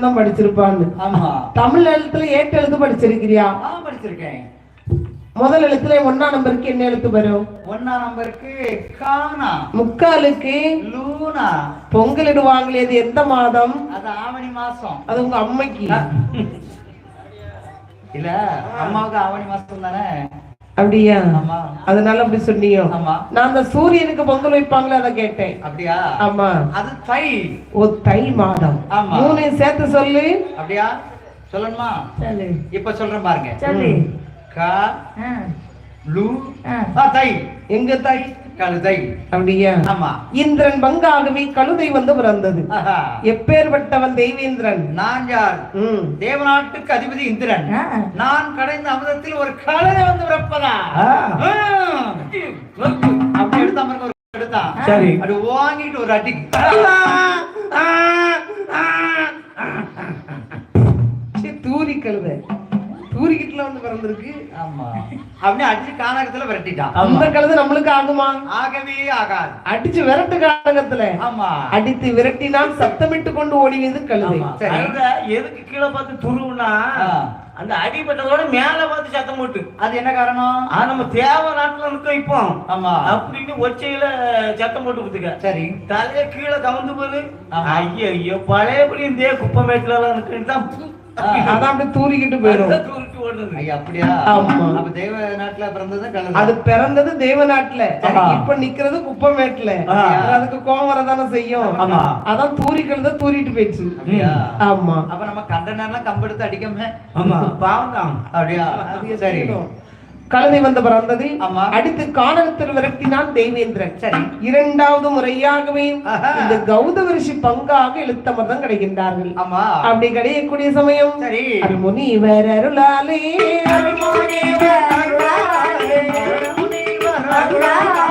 தான் படிச்சிருப்பான்னு. ஆமா. தமிழ் எழுத்துல ஏட்டு எழுத்து படிச்சிருக்கிறியா? படிச்சிருக்கேன். முதல் எழுத்துல ஒன்னா நம்பருக்கு என்ன எழுத்து வரும்? ஒன்னா நம்பருக்கு கானா முக்காலுக்கு லூனா. பொங்கலிடுவாங்களே அது எந்த மாதம்? அது ஆவணி மாசம். அது உங்க அம்மைக்கு. இல்ல அம்மாவுக்கு ஆவணி மாசம் தானே? அப்படியா? ஆமா. அதனால அப்படி சொன்னியோ ஆமா. நான் அந்த சூரியனுக்கு பொங்கல் வைப்பாங்களே அதை கேட்டேன். அப்படியா? ஆமா. அது தை. ஓ தை மாதம். மூணையும் சேர்த்து சொல்லு. அப்படியா? சொல்லணுமா? சொல்லு. இப்ப சொல்றேன் பாருங்க. சொல்லு. கா. லு. தை. எங்க தை? கழுதை. அப்படியா? ஆமா. இந்திரன் பங்காகவே கழுதை வந்து பிறந்தது. எப்பேற்பட்டவன் தெய்வேந்திரன்? நான் யார். தேவநாட்டுக்கு அதிபதி இந்திரன். நான் கடைந்த அமுதத்தில் ஒரு கழுதை வந்து பிறப்பதா. அப்படி எடுத்தா ஒரு எடுத்தான் சரி. அது வாங்கிட்டு ஒரு அடி. தூரி கழுதை. தூரிக்கிட்டுல வந்து பிறந்திருக்கு. ஆமா. அப்படியே அடிச்சு கானகத்துல விரட்டிட்டான். அந்த கழுதை நம்மளுக்கு ஆகுமா? ஆகவே ஆகாது. அடிச்சு விரட்டு காலகத்துல ஆமா. அடித்து விரட்டினால் சத்தமிட்டு கொண்டு ஓடியது கழுதை. எதுக்கு கீழே பார்த்து துருவுனா. அந்த அடிபட்டதோட மேல பார்த்து சத்தம் போட்டு. அது என்ன காரணம்? ஆ, நம்ம தேவ நாட்டுல இருக்கோம் இப்போ. ஆமா. அப்படின்னு ஒச்சையில சத்தம் போட்டு கொடுத்துக்க. சரி. தலைய கீழே கவுந்து போது. ஐயோ ஐயோ பழையபடி இந்த குப்பமேட்டுல எல்லாம் இருக்குன்னு தான் அதான் அப்படியே தூரிக்கிட்டு போயிடும் அப்படியா? ஆமா. அப்ப தேவ நாட்டுல பிறந்தது அது பிறந்தது தேவநாட்டுல. ஆமா. இப்ப நிக்கிறது குப்பமேட்டுல. அதுக்கு கோவம் வரதானே செய்யும். அதான் தூரி கழுதை தூரிட்டு போயிடுச்சு ஆமா. அப்ப நம்ம கண்ட நேரம் கம்பெடுத்து அடிக்காம. ஆமா. பாவம் தான். அப்படியா? சரி. கழுதை வந்து பிறந்தது. அடுத்து கானகத்தில் விரட்டினான் தேவேந்திரன். சரி. இரண்டாவது முறையாகவே. இந்த கௌதம ரிஷி பங்காக எழுத்தமர்தான் கிடைக்கின்றார்கள். அப்படி கிடையக்கூடிய சமயம் சரி. அருமுனிவர் அருளாலே. அருமுனிவர் அருளாலே, அருளாலே,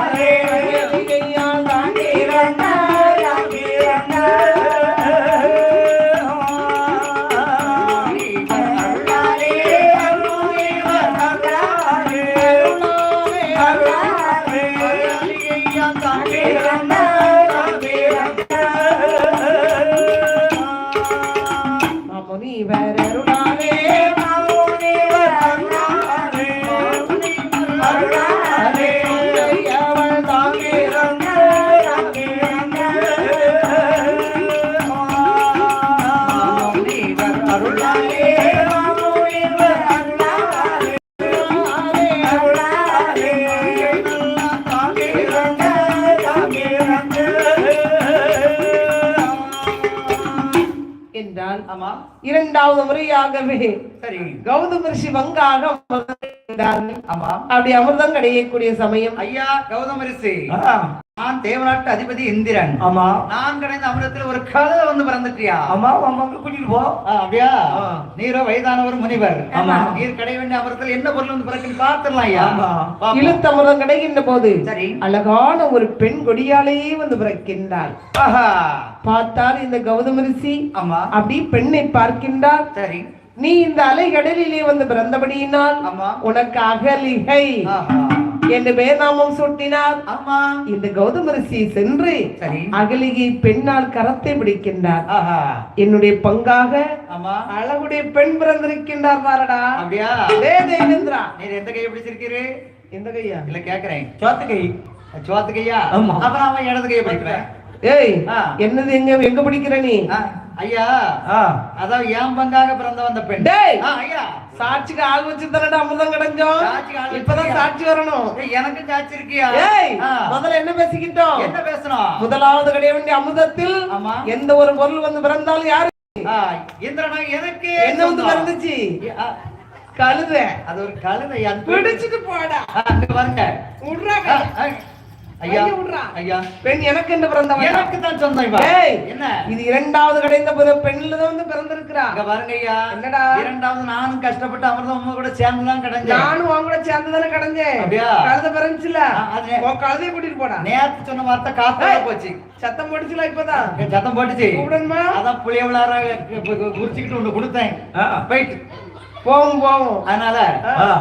மாமுனிவர் இரண்டாவது முறையாகவே சரி கௌதம ரிஷி வங்காக அப்படி அமிர்தம் கிடையக்கூடிய சமயம். ஐயா கௌதம ரிஷி. நான் தேவநாட்டு அதிபதி இந்திரன். ஆமா. நான் கிடைந்த அமிர்தத்தில் ஒரு கழுதை வந்து பிறந்துட்டியா? அம்மா அம்மா கூட்டிட்டு போ. அப்படியா. நீரோ வயதானவர் முனிவர். ஆமா. நீர் கிடை வேண்டிய அமிர்தத்தில் என்ன பொருள் வந்து பிறக்குன்னு பார்த்துடலாம் ஐயா. ஆமா. இழுத்தமிர்தம் கிடைக்கின்ற போது சரி. அழகான ஒரு பெண் கொடியாலேயே வந்து பிறக்கின்றாள். ஆஹா. பார்த்தால் இந்த கௌதம ரிஷி ஆமா. அப்படி பெண்ணை பார்க்கின்றார் சரி. நீ இந்த அலைகடலிலே வந்து பிறந்தபடியினால் ஆமா. உனக்கு அகலிகை. ஆஹா. என்று வேதாமம் சூட்டினார். ஆமா. இந்த கௌதம ரிஷி சென்று சரி. அகலிகை பெண்ணால் கரத்தை பிடிக்கின்றார். ஆஹா. என்னுடைய பங்காக ஆமா. அழகுடைய பெண் பிறந்திருக்கின்றார் பாரடா. அப்படியா? தேவேந்திரா நீர் எந்த கையை பிடிச்சிருக்கீரு? எந்த கையா? இல்ல கேக்குறேன். சோத்து கை. சோத்து கையா. அப்புறம் அவன் இடது கையை பிடிக்கிறேன். ஏய். என்னது எங்க எங்க பிடிக்கிற நீ? ஐயா அதான் என் பங்காக பிறந்த வந்த பெண்? ஐயா. சாட்சிக்கு ஆள் வச்சு தரடா அமுதம் கிடைஞ்சோம். இப்பதான்? சாட்சி வரணும். எனக்கு சாட்சி இருக்கியா. முதல்ல என்ன பேசிக்கிட்டோம்? என்ன பேசணும் முதலாவது கிடைய வேண்டிய அமுதத்தில். எந்த ஒரு பொருள் வந்து பிறந்தாலும் யாரு? இந்திரனா எனக்கு? என்ன வந்து. பிறந்துச்சு? கழுத. அது ஒரு கழுதை பிடிச்சிட்டு போடா. அங்க. ஆ, ஐயா பெண் எனக்கு என்று பிறந்தவன் எனக்கு தான் சொந்தம். என்ன? இது இரண்டாவது கிடைந்த போது பெண்ணில தான் வந்து பிறந்திருக்கிறா. அங்க பாருங்க ஐயா. என்னடா? இரண்டாவது நானும் கஷ்டப்பட்டு அமிர்தம் உங்க கூட சேர்ந்து தான் கிடைஞ்சேன் நானும் உன் கூட சேர்ந்து தானே கடந்தேன். அப்படியா? கழுத பிறந்துச்சுல அது- உன் கழுதையை கூட்டிட்டு போடா. நேத்து சொன்ன வார்த்தை காத்தா. போச்சு. சத்தம் போட்டுச்சுல இப்பதான்? சத்தம் போட்டுச்சு. கூப்பிடணுமா? அதான் புளிய விளாட குறிச்சுக்கிட்டு ஒண்ணு கொடுத்தேன். போயிட்டு. போவோம் போவோம். அதனால.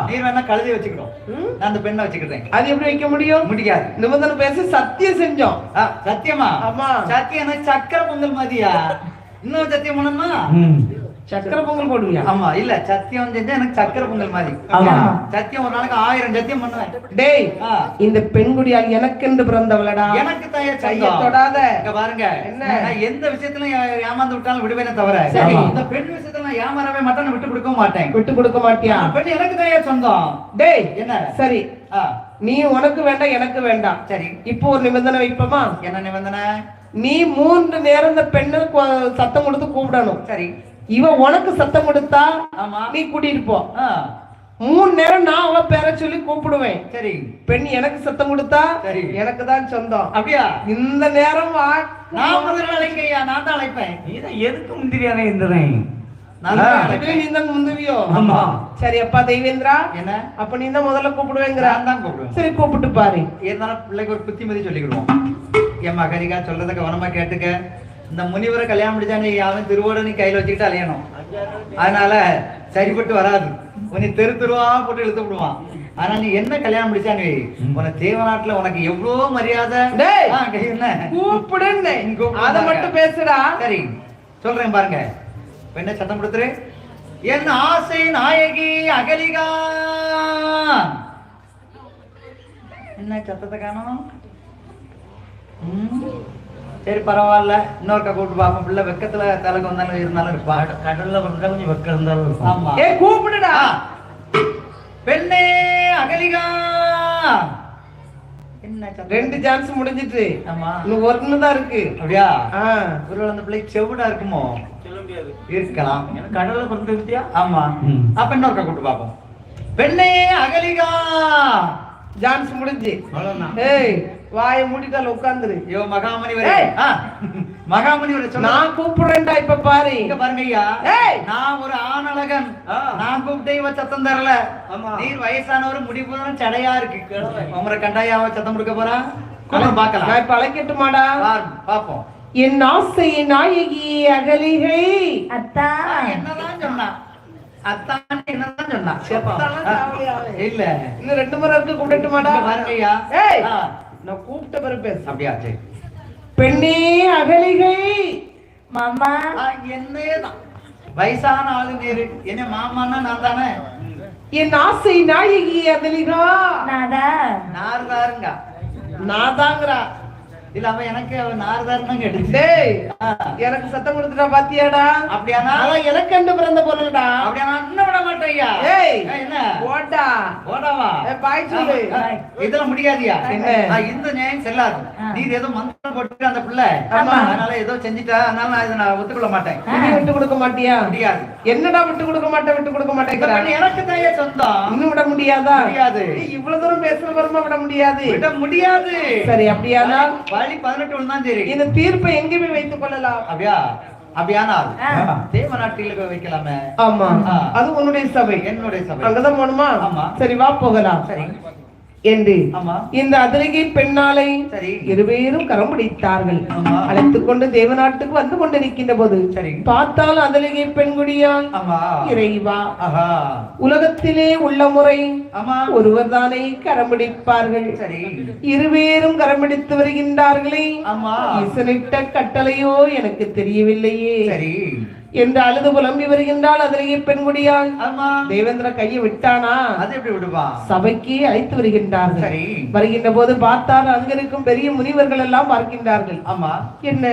நீர் வேணா கழுதி வச்சுக்கிறோம்? நான் அந்த பெண்ணை வச்சுக்கிறேன். அது எப்படி வைக்க முடியும்? முடியாது நிபந்தனை பேசி சத்தியம் செஞ்சோம். சத்தியமா? ஆமா. சத்தியம் சக்கர பொங்கல் மாதிரியா? இன்னும் சத்தியம் பண்ணணுமா. சக்கரை பொங்கல் போடுவியா? ஆமா இல்ல சத்தியம் செஞ்சா எனக்கு சக்கரை பொங்கல் மாதிரி. ஆமா. சத்தியம் ஒரு நாளைக்கு ஆயிரம் சத்தியம் பண்ணுவேன். டேய். இந்த பெண்குடியால் எனக்கென்று பிறந்தவளடா? எனக்கு தான் கைய. தொடாத. இங்க பாருங்க. என்ன? எந்த விஷயத்திலும் ஏ- ஏமாந்து விட்டாலும் விடுவேனே தவிர சரி. இந்த பெண் விஷயத்துல நான் ஏமாறவே மாட்டேன் விட்டு கொடுக்க மாட்டேன். விட்டு கொடுக்க மாட்டியா? பெண் எனக்கு தான் சொந்தம். டேய் என்ன? சரி. நீ உனக்கு வேண்டாம் எனக்கு வேண்டாம். சரி. இப்போ ஒரு நிபந்தனை வைப்போமா? என்ன நிபந்தனை? நீ மூன்று நேரம் இந்த பெண்ணு சத்தம் கொடுத்து கூப்பிடணும். சரி. இவ உனக்கு சத்தம் கொடுத்தா ஆமா. நீ கூட்டிட்டு போ மூணு நேரம் நான் அவ பேரை சொல்லி கூப்பிடுவேன். சரி. பெண் எனக்கு சத்தம் கொடுத்தா சரி. எனக்கு தான் சொந்தம். அப்படியா? இந்த நேரம் நான் முதல்ல அழைக்கையா நான் தான் அழைப்பேன். நீதான் எதுக்கு முந்திரியானே இருந்தேன் கூப்பிட்டு பாரு. இருந்தாலும் பிள்ளைக்கு ஒரு புத்திமதி சொல்லிக்கிடுவோம் என் மகரிகா சொல்றத கவனமா கேட்டுக்க. இந்த முனிவரை கல்யாணம் முடிச்சானே அவன் திருவோட நீ கையில வச்சுக்கிட்டு அலையணும். அதனால சரிப்பட்டு வராது. உன்னை தெரு தெருவா போட்டு இழுத்து விடுவான். ஆனா நீ என்ன கல்யாணம் முடிச்சானே? உன தேவநாட்டுல உனக்கு எவ்வளவு மரியாதை? கூப்பிடுன்னு அதை. மட்டும் பேசுடா. சரி சொல்றேன் பாருங்க. என்ன சத்தம் கொடுத்துரு என் ஆசை நாயகி அகலிகா. என்ன சத்தத்தை காணோம்? சரி பரவாயில்ல. இன்னொருக்கா கூப்பிட்டு பார்ப்போம் பிள்ளை வெக்கத்துல தலைக்கு வந்தாலும் இருந்தாலும் இருப்பா. கட- கடல்ல கொஞ்சம் வெக்கம் இருந்தாலும். ஆமா. ஏ கூப்பிடுடா. பெண்ணே அகலிகா? ரெண்டு சான்ஸ் முடிஞ்சிட்டு. ஆமா. இன்னும் ஒன்னு தான் இருக்கு. அப்படியா. ஒருவேளை அந்த பிள்ளை செவிடா இருக்குமோ? இருக்கலாம். கடல்ல பிறந்து வித்தியா? ஆமா. அப்ப இன்னொருக்கா கூப்பிட்டு பார்ப்போம். பெண்ணே அகலிகா. சான்ஸ் முடிஞ்சு. ஏய் வாயை மூடிட்டால உட்கார்ந்துரு. ஐயோ மகாமணி வரே. ஏய். ஆ, மகாமணி வரே சொல்ல நான் கூப்பிடுறேன்டா இப்ப பாரு. இங்க பாருங்க ஐயா. ஏய். நான் ஒரு ஆணழகன். நான் கூப்பிட்டே இவ சத்தம் தரல. நீர் வயசானவர் முடிப்புதான் சடையா இருக்கு. உமரை கண்டாயாவ சத்தம் கொடுக்க போறா? கூப்பிட்டு பார்க்கலாம். நான் இப்ப அழைக்கட்டுமாடா பாப்போம் என் ஆசை நாயகி அகலிகை. அத்தா. என்னதான் சொன்னா? அத்தான் என்னதான் சொன்னா. இல்ல. இன்னும் ரெண்டு முறை இருக்கு கூப்பிடட்டுமாடா? இங்க நான் கூப்பிட்ட பிறகு பேசு. அப்படியா சரி பெண்ணே அகலிகை. மாமா. ஆ, என்னதான். வயசான ஆளு நேரு. என்ன மாமான்னா நான் தானே? என் ஆசை நாயகி அகலிகா. நாதா. நார்தாருங்க. நான் தாங்கிறா இல்ல அவன் எனக்கு அவன் நார்தாருன்னு கேட்டுச்சு. எனக்கு சத்தம் கொடுத்துட்டா பாத்தியாடா? அப்படியானா? அதான் எனக்கு கண்டு பிறந்த பொருள்டா அப்படியானா? இன்னும் விட மாட்டேன் ஐயா ஏய் என்ன? போட்டா ஓடாவா பாய் சொல்லு. இதெல்லாம் முடியாதியா? இந்த நியாயம் செல்லாது. நீ ஏதோ மந்திரம் போட்டு அந்த பிள்ளை. ஆமா. அதனால ஏதோ செஞ்சுட்டா அதனால நான் இதை நான் ஒத்துக்கொள்ள மாட்டேன். நீ விட்டு கொடுக்க மாட்டியா? முடியாது. என்னடா விட்டு கொடுக்க மாட்டேன் விட்டு கொடுக்க பெண் எனக்கு ஏன் சொந்தம். இன்னும் விட முடியாதா? முடியாது. இவ்வளவு தூரம் பேசுற விட முடியாது? விட முடியாது. சரி அப்படியானால்? வழி பதினெட்டு விழுந்தான் சரி இந்த தீர்ப்பை எங்கே போய் வைத்துக் கொள்ளலாம்? அப்படியா அப்படியானால். தேவ நாட்டில் வைக்கலாமே. ஆமா. அது உன்னுடைய சபை. என்னுடைய சபை. அங்கதான் போகணுமா? ஆமா. சரி வா போகலாம். சரி. என்று. இந்த அதிரகை பெண்ணாலை இருவேரும் கரம் பிடித்தார்கள். ஆமா. அழைத்துக் கொண்டு தேவநாட்டுக்கு வந்து கொண்டிருக்கின்ற போது பார்த்தால் அதிரகை பெண்குடியால் இறைவா. உலகத்திலே உள்ள முறை ஒருவர் தானே கரம் பிடிப்பார்கள். இருவேரும் கரம் பிடித்து வருகின்றார்களே. ஈசனிட்ட கட்டளையோ எனக்கு தெரியவில்லையே. சரி. என்று அழுது புலம்பி வருகின்றாள். அதிலேயே பெண்குடியாள். ஆமா. தேவேந்திர கையை விட்டானா? அது எப்படி விடுவா? சபைக்கு அழைத்து வருகின்றார்கள். சரி. வருகின்ற போது பார்த்தால் அங்கிருக்கும் பெரிய முனிவர்கள் எல்லாம் பார்க்கின்றார்கள். ஆமா. என்ன?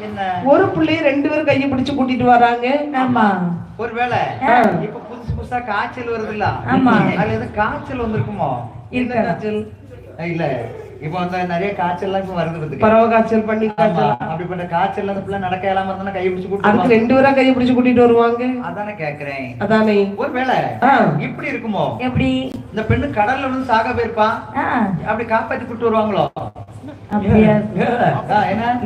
என்ன? ஒரு பிள்ளைய ரெண்டு பேரும் கையை பிடிச்சு கூட்டிட்டு வராங்க. ஆமா. ஒருவேளை. இப்ப புதுசு புதுசா காய்ச்சல் வருது இல்ல ஆமா. அதுல எதுவும் காய்ச்சல் வந்திருக்குமோ? என்ன. காய்ச்சல்? இல்ல. இப்ப வந்து நிறைய காய்ச்சல் எல்லாம் இப்ப வருது. பறவை காய்ச்சல் பண்ணி காய்ச்சல். அப்படிப்பட்ட காய்ச்சல் அந்த பிள்ளை நடக்க இயலாம இருந்தா கை பிடிச்சு கூட்டு ரெண்டு பேரா கையை பிடிச்சு கூட்டிட்டு வருவாங்க. அதானே கேக்குறேன். அதானே. ஒருவேளை. இப்படி இருக்குமோ? எப்படி? இந்த பெண்ணு கடல்ல விழுந்து சாக போயிருப்பான் ஆ. அப்படி காப்பாத்தி கூட்டு வருவாங்களோ?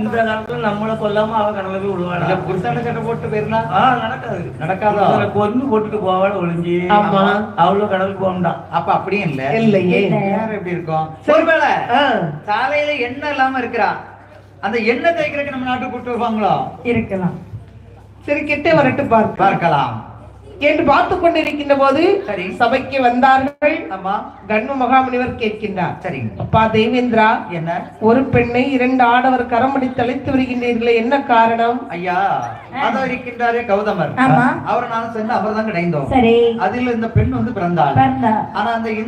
இந்த காலத்துல நம்மள கொல்லாம அவ கடல்ல போய் இல்ல புருஷன சட்டை போட்டு போயிருந்தா? நடக்காது. நடக்காதோ? கொன்னு போட்டுட்டு போவாட ஒளிஞ்சு ஆமா. அவ்வளவு கடலுக்கு போகண்டா அப்ப அப்படியும் இல்ல. இல்லையே. வேற எப்படி இருக்கும்? ஒருவேளை எண்ணெய் இல்லாம இருக்கிறா. அந்த எண்ணெய் தேய்க்கிறதுக்கு நம்ம நாட்டுக்கு வருவாங்களோ? இருக்கலாம். சரி கிட்டே வரட்டு பார்க்கலாம். என்று பார்த்து கொண்டிருக்கின்ற போது சரி. சபைக்கு வந்தார்கள். ஆமா கண்ம மகாமுனிவர் கேட்கின்றார். சரிங்க அப்பா தேவேந்திரா என்ன? ஒரு பெண்ணை இரண்டு ஆடவர் கரமடி தலைத்து வருகின்றீர்களே என்ன காரணம்? ஐயா அதோ இருக்கின்றாரே கௌதமர். ஆமா. அவரை நான் சென்று அவர் தான் கிடைந்தோம் சரி. அதில் இந்த பெண் வந்து பிறந்தாள். பிறந்தா ஆனா அந்த